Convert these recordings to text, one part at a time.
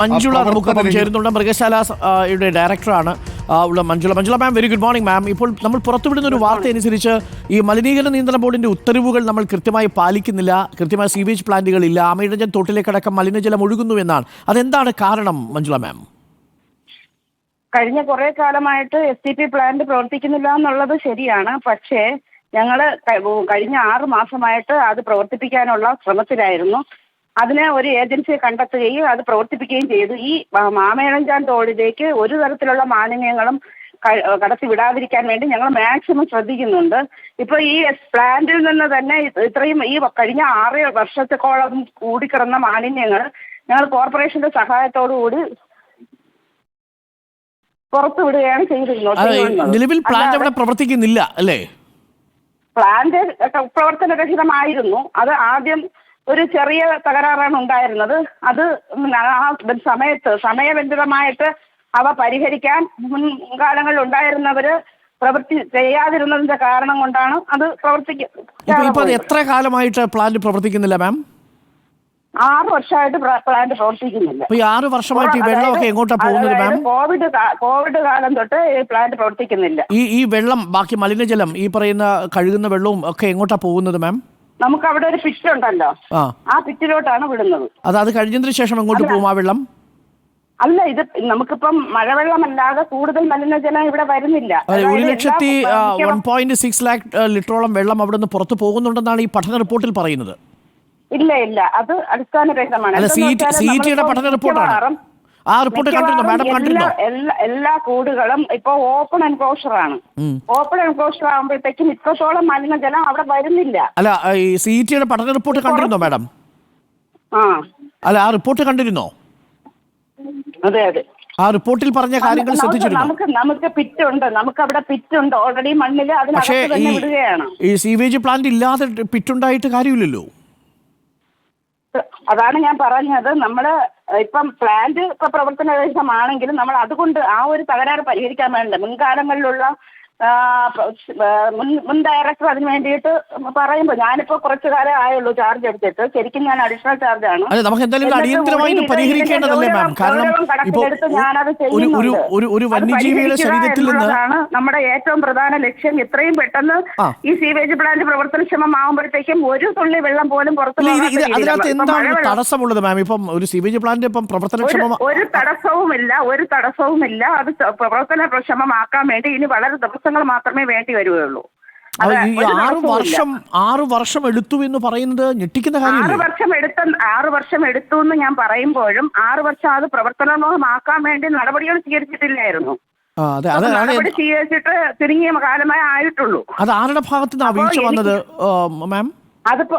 മഞ്ജുള നമുക്ക് നമുക്കൊപ്പം ചേരുന്നുണ്ട്. മൃഗശാല യുടെ ഡയറക്ടറാണ് ഉള്ള Manjula. Manjula ma'am very good morning ma'am ഇപ്പോൾ നമ്മൾ പുറത്തുവിടുന്ന ഒരു വാർത്ത അനുസരിച്ച് ഈ മലിനീകരണ നിയന്ത്രണ ബോർഡിന്റെ ഉത്തരവുകൾ നമ്മൾ കൃത്യമായി പാലിക്കുന്നില്ല. കൃത്യമായ സീവേജ് പ്ലാന്റുകൾ ഇല്ല. അമീഴജൻ തോട്ടിലേക്കടക്കം മലിനജലം ഒഴുകുന്നു എന്നാണ്. അതെന്താണ് കാരണം മഞ്ജുള മാം കഴിഞ്ഞ കുറെ കാലമായിട്ട് എസ് ടി പി പ്ലാന്റ് പ്രവർത്തിക്കുന്നില്ല എന്നുള്ളത് ശരിയാണ്. പക്ഷേ ഞങ്ങൾ കഴിഞ്ഞ ആറ് മാസമായിട്ട് അത് പ്രവർത്തിപ്പിക്കാനുള്ള ശ്രമത്തിലായിരുന്നു. അതിനെ ഒരു ഏജൻസിയെ കണ്ടെത്തുകയും അത് പ്രവർത്തിപ്പിക്കുകയും ചെയ്തു. ഈ മാമേഴഞ്ചാൻ തോടിലേക്ക് ഒരു തരത്തിലുള്ള മാലിന്യങ്ങളും കടത്തി വിടാതിരിക്കാൻ വേണ്ടി ഞങ്ങൾ മാക്സിമം ശ്രദ്ധിക്കുന്നുണ്ട്. ഇപ്പൊ ഈ പ്ലാന്റിൽ നിന്ന് തന്നെ ഇത്രയും ഈ കഴിഞ്ഞ ആറ് വർഷത്തേക്കോളം കൂടിക്കിടന്ന മാലിന്യങ്ങൾ ഞങ്ങൾ കോർപ്പറേഷന്റെ സഹായത്തോടു കൂടി പുറത്തു വിടുകയാണ് ചെയ്തിരുന്നത്. അത് ചെയ്യുന്നത്. നിലവിൽ പ്ലാന്റ് അവിടെ പ്രവർത്തിക്കുന്നില്ല അല്ലേ? പ്ലാന്റ് പ്രവർത്തനരഹിതമായിരുന്നു. അത് ആദ്യം ഒരു ചെറിയ തകരാറാണ് ഉണ്ടായിരുന്നത്. അത് ആ സമയത്ത് സമയബന്ധിതമായിട്ട് അവ പരിഹരിക്കാൻ മുൻകാലങ്ങളിൽ ഉണ്ടായിരുന്നവര് പ്രവൃത്തി ചെയ്യാതിരുന്നതിന്റെ കാരണം കൊണ്ടാണ് അത് പ്രവർത്തിക്കുന്നത് എത്ര കാലമായിട്ട് പ്ലാന്റ് പ്രവർത്തിക്കുന്നില്ല മാം? ആറ് വർഷമായിട്ട് പ്ലാന്റ് പ്രവർത്തിക്കുന്നില്ല. ഈ ആറ് വർഷമായിട്ട് ഈ വെള്ളമൊക്കെ എങ്ങോട്ടാ പോകുന്നത് മാം? കോവിഡ് കോവിഡ് കാലം തൊട്ട് ഈ പ്ലാന്റ് പ്രവർത്തിക്കുന്നില്ല. ഈ ഈ വെള്ളം ബാക്കി മലിനജലം ഈ പറയുന്ന കഴുകുന്ന വെള്ളവും ഒക്കെ എങ്ങോട്ടാ പോകുന്നത് മാം? നമുക്ക് അവിടെ ഒരു പിറ്റ് ഉണ്ടല്ലോ ആ. ആ പിറ്റിലോട്ടാണ് വിടുന്നത്. അത് അത് കഴിഞ്ഞതിന് ശേഷം എങ്ങോട്ട് പോകും ആ വെള്ളം? അല്ല ഇത് നമുക്കിപ്പം മഴവെള്ളമല്ലാതെ കൂടുതൽ മലിനജലം ഇവിടെ വരുന്നില്ല. അതെ, ഒരു അതായത് ലക്ഷത്തി എല്ലാ- വൺ പോയിന്റ് സിക്സ് ലാക്ക് ലിറ്ററോളം വെള്ളം അവിടെ നിന്ന് പുറത്തു പോകുന്നുണ്ടെന്നാണ് ഈ പഠന റിപ്പോർട്ടിൽ പറയുന്നത്. ഇല്ല ഇല്ല. അത് അടിസ്ഥാനരഹിതമാണ്. അല്ല സി നമ്മളിപ്പം പഠന റിപ്പോർട്ടാണ്. മിക്കവാറും- ആ റിപ്പോർട്ട് കണ്ടിരുന്നോ മാഡം കണ്ടിരുന്നോ എല്ലാ- എല്ലാ കൂടുകളും ഇപ്പൊ ഓപ്പൺ എൻക്ലോഷർ ആണ്. ഓപ്പൺ എൻക്ലോഷർ ആകുമ്പോഴത്തേക്കും ഇത്രത്തോളം മലിനജലം അവിടെ വരുന്നില്ല. അല്ല ഈ സി ടിയുടെ പഠന റിപ്പോർട്ട് കണ്ടിരുന്നോ മാഡം അല്ല ആ റിപ്പോർട്ട് കണ്ടിരുന്നോ? അതെ അതെ. ആ റിപ്പോർട്ടിൽ പറഞ്ഞ കാര്യങ്ങൾ ശ്രദ്ധിച്ചിരുന്നു? നമുക്ക് നമുക്ക് പിറ്റ് ഉണ്ട് നമുക്ക് അവിടെ പിറ്റ് ഉണ്ട് ഓൾറെഡി മണ്ണിൽ പക്ഷേ അതിനകത്ത് ഈ തന്നെ വിടുകയാണ്. ഈ സീവേജ് പ്ലാന്റ് ഇല്ലാതെ പിറ്റുണ്ടായിട്ട് കാര്യമില്ലല്ലോ. അതാണ് ഞാൻ പറഞ്ഞത്. നമ്മൾ ഇപ്പം പ്ലാന്റ് ഇപ്പൊ പ്രവർത്തനരഹിതമാണെങ്കിലും നമ്മൾ അതുകൊണ്ട് ആ ഒരു തകരാറ് പരിഹരിക്കാൻ വേണ്ട മുൻകാലങ്ങളിലുള്ള മുൻ മുൻ ഡയറക്ടർ അതിന് വേണ്ടിയിട്ട് പറയുമ്പോൾ ഞാനിപ്പോ കുറച്ചു കാലം ആയുള്ളൂ ചാർജ് എടുത്തിട്ട്. ശരിക്കും ഞാൻ അഡീഷണൽ ചാർജ് ആണ്. നമുക്ക് എന്തായാലും അടിയന്തരമായിട്ട് പരിഹരിക്കേണ്ടതല്ലേ മാം കാരണം ഗൗരവം ഇപ്പോ കണക്കിലെടുത്ത് ഞാനത് ഒരു ഒരു ഒരു ഒരു വന്യജീവിയുടെ പരിഹരിക്കുക ശരീരത്തിൽ നിന്ന് നമ്മുടെ ഏറ്റവും പ്രധാന ലക്ഷ്യം. എത്രയും പെട്ടെന്ന് ഈ സീവേജ് പ്ലാന്റ് പ്രവർത്തനക്ഷമമാകുമ്പോഴത്തേക്കും ഒരു തുള്ളി വെള്ളം പോലും പുറത്തു അതിനകത്ത് എന്താണ് തടസ്സമുള്ളത് മാം ഇപ്പം ഒരു സീവേജ് പ്ലാന്റ് ഇപ്പം പ്രവർത്തനക്ഷമ ഒരു തടസ്സവുമില്ല ഒരു തടസ്സവുമില്ല. അത് പ്രവർത്തനക്ഷമമാക്കാൻ വേണ്ടി ഇനി വളരെ ദിവസങ്ങൾ മാത്രമേ വേണ്ടി വരുകയുള്ളൂ. ആറ് വർഷം ആറ് വർഷം എടുത്തു എന്ന് പറയുന്നത് ഞെട്ടിക്കുന്ന ആറ് കാര്യമില്ലേ? വർഷം എടുത്ത ആറ് വർഷം എടുത്തു എന്ന് ഞാൻ പറയുമ്പോഴും ആറ് വർഷം അത് പ്രവർത്തനമോഹമാക്കാൻ വേണ്ടി നടപടികൾ സ്വീകരിച്ചിട്ടില്ലായിരുന്നു. സ്വീകരിച്ചിട്ട് ചുരുങ്ങിയ കാലമായി ആയിട്ടുള്ളൂ. അത് ആരുടെ ഭാഗത്തു നിന്ന് അപ്പോ വീഴ്ച വന്നത്? മാം? അതിപ്പോ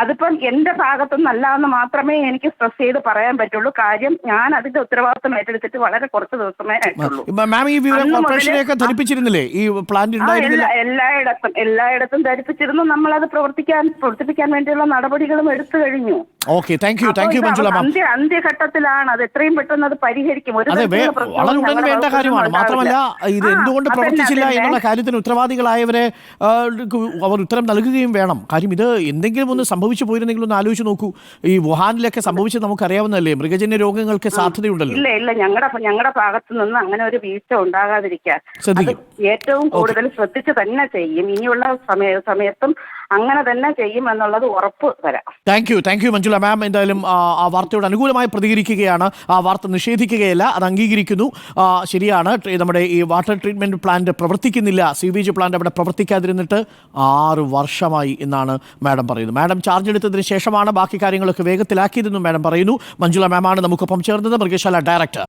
അതിപ്പം എന്റെ ഭാഗത്തുനിന്നല്ല എന്ന് മാത്രമേ എനിക്ക് സ്ട്രെസ് ചെയ്ത് പറയാൻ പറ്റുള്ളൂ. കാര്യം ഞാൻ അതിന്റെ ഉത്തരവാദിത്വം ഏറ്റെടുത്തിട്ട് വളരെ കുറച്ച് ദിവസമേ ആയിട്ടുള്ളൂ. മാം ഈ കോർപ്പറേഷനെയൊക്കെ ധരിപ്പിച്ചിരുന്നില്ലേ? ഈ പ്ലാന്റ് എല്ലായിടത്തും എല്ലായിടത്തും ധരിപ്പിച്ചിരുന്നു. അത് പ്രവർത്തിക്കാൻ പ്രവർത്തിപ്പിക്കാൻ വേണ്ടിയുള്ള നടപടികളും എടുത്തു കഴിഞ്ഞു. Okay thank you thank you Manjula അന്ത്യ അന്ത്യഘട്ടത്തിലാണ് അത് എത്രയും പെട്ടെന്ന് അത് പരിഹരിക്കും. ഒരു അതെ വളരെ ഉടൻ വേണ്ട കാര്യമാണ്. മാത്രമല്ല ഇത് എന്തുകൊണ്ട് പ്രവർത്തിച്ചില്ല എന്നുള്ള കാര്യത്തിന് ഉത്തരവാദികളായവരെ അവർ ഉത്തരം നൽകുകയും വേണം. കാര്യം ഇത് എന്തെങ്കിലും ഒന്ന് സംഭവിച്ചു പോയിരുന്നെങ്കിൽ ഒന്ന് ആലോചിച്ച് നോക്കൂ. ഈ വുഹാനിലൊക്കെ സംഭവിച്ചത് നമുക്കറിയാവുന്നതല്ലേ? മൃഗജന്യ രോഗങ്ങൾക്ക് സാധ്യതയുണ്ടല്ലോ. ഇല്ല ഇല്ല ഞങ്ങളുടെ ഞങ്ങളുടെ ഭാഗത്ത് നിന്ന് അങ്ങനെ ഒരു വീഴ്ച ഉണ്ടാകാതിരിക്കാൻ. ഏറ്റവും കൂടുതൽ ശ്രദ്ധിച്ച് തന്നെ ചെയ്യും. ഇനിയുള്ള സമയ സമയത്തും അങ്ങനെ തന്നെ ചെയ്യും എന്നുള്ളത് ഉറപ്പ് തരാം thank you thank you Manjula ma'am എന്തായാലും ആ, വാർത്തയോട് അനുകൂലമായി പ്രതികരിക്കുകയാണ്. ആ വാർത്ത നിഷേധിക്കുകയല്ല അത് അംഗീകരിക്കുന്നു. ശരിയാണ്. നമ്മുടെ ഈ വാട്ടർ ട്രീറ്റ്മെന്റ് പ്ലാന്റ് പ്രവർത്തിക്കുന്നില്ല. സീവേജ് പ്ലാന്റ് അവിടെ പ്രവർത്തിക്കാതിരുന്നിട്ട് ആറ് വർഷമായി എന്നാണ് മാഡം പറയുന്നത്. മാഡം ചാർജ് എടുത്തതിന് ശേഷമാണ് ബാക്കി കാര്യങ്ങളൊക്കെ വേഗത്തിലാക്കിയതെന്നും മാഡം പറയുന്നു. മഞ്ജുല മാമാണ് നമുക്കൊപ്പം ചേർന്നത്. മൃഗശാല ഡയറക്ടർ